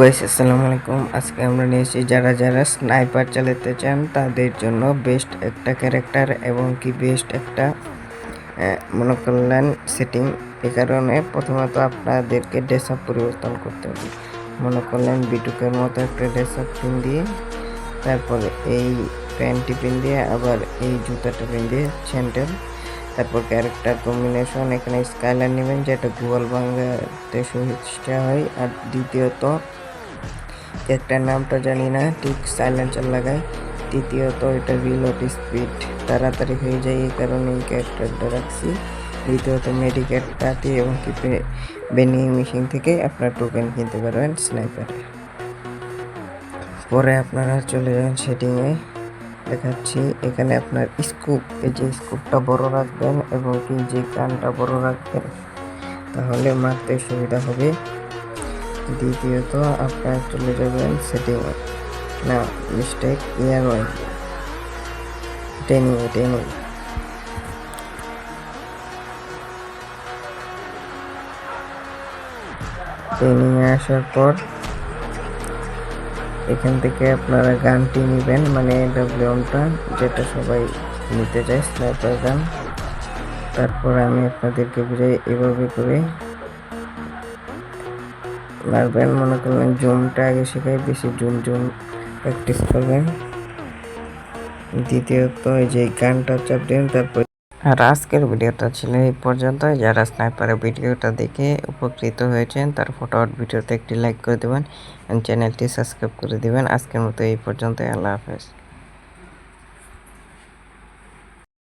Guys আসসালামু আলাইকুম। আজকে আমরা নিয়েছি যারা যারা স্নাইপার চালাতে চান, তাদের জন্য বেস্ট একটা ক্যারেক্টার এবং কি বেস্ট একটা মনে সেটিং এ কারণে প্রথমত আপনাদেরকে ড্রেস আপ পরিবর্তন করতে হবে। মনে বিটুকের মতো একটা ড্রেস আপ পিন দিয়ে তারপরে এই প্যান্টটি পিন দিয়ে আবার এই জুতাটা পিন দিয়ে স্যান্ডেল তারপর ক্যারেক্টার কম্বিনেশন এখানে স্কাইলার নেবেন, যেটা গুগল বাংলাতে সুইচটা হয়। আর দ্বিতীয়ত একটা নামটা জানি না, ঠিক সাইলেন্সার লাগায়। তৃতীয়ত, এটা রিলোড স্পিড তাড়াতাড়ি হয়ে যায় এই কারণে এই ক্যারেক্টারটা রাখছি। দ্বিতীয়ত মেডিকেটটাতে এবং কি বেনিং মেশিন থেকে আপনার টোকেন কিনতে পারবেন স্নাইপারে পরে আপনারা চলে যাবেন সেটিংয়ে দেখাচ্ছি, এখানে আপনার স্কুপ এই যে স্কুপটা বড় রাখবেন এবং কি যে কানটা বড় রাখবেন, তাহলে মারতে সুবিধা হবে। দ্বিতীয়ত, আপনার চলে যাবেন সেটিংয়ে। না মিস্টেক ইয়ার ওয়াই টেনিং টেনিং ট্রেনিংয়ে আসার পর এখান থেকে আপনারা গানটি নেবেন মানে ডাব্লিউএমটা যেটা সবাই নিতে চায়, স্নাইপার গান। তারপর আমি আপনাদেরকে বুঝাই এভাবে করে মারবেন মনে করবেন জুমটা আগে শেখাই, বেশি জুম জুম প্র্যাকটিস করবেন। দ্বিতীয়ত এই যে গানটা চাপ দিন, তারপর আর আজকের ভিডিওটা ছিল এই পর্যন্ত যারা স্নাইপারের ভিডিওটা দেখে উপকৃত হয়েছেন, তার ফটোআউট ভিডিওতে একটি লাইক করে দেবেন। চ্যানেলটি সাবস্ক্রাইব করে দেবেন। আজকের মতো এই পর্যন্ত আল্লাহ হাফেজ।